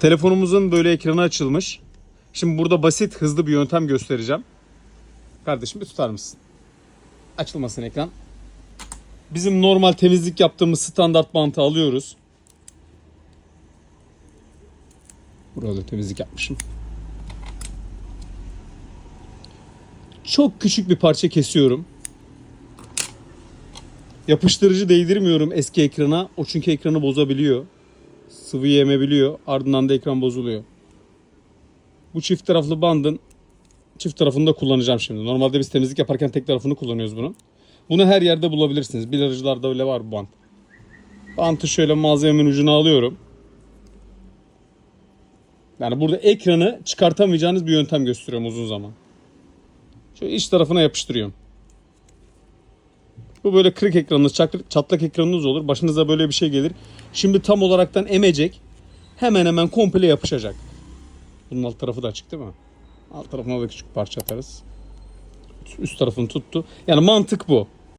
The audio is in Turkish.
Telefonumuzun böyle ekranı açılmış. Şimdi burada basit hızlı bir yöntem göstereceğim. Kardeşim bir tutar mısın? Açılmasın ekran. Bizim normal temizlik yaptığımız standart bantı alıyoruz. Burada temizlik yapmışım. Çok küçük bir parça kesiyorum. Yapıştırıcı değdirmiyorum eski ekrana. O çünkü ekranı bozabiliyor. Sıvı yemebiliyor. Ardından da ekran bozuluyor. Bu çift taraflı bandın çift tarafını da kullanacağım şimdi. Normalde biz temizlik yaparken tek tarafını kullanıyoruz bunun. Bunu her yerde bulabilirsiniz. Bilarıcılarda öyle var bu bant. Bantı şöyle malzemenin ucuna alıyorum. Yani burada ekranı çıkartamayacağınız bir yöntem gösteriyorum uzun zaman. Şöyle iç tarafına yapıştırıyorum. Bu böyle kırık ekranınız, çatlak ekranınız olur. Başınıza böyle bir şey gelir. Şimdi tam olaraktan emecek. Hemen hemen komple yapışacak. Bunun alt tarafı da açık değil mi? Alt tarafına da küçük parça atarız. Üst tarafını tuttu. Yani mantık bu.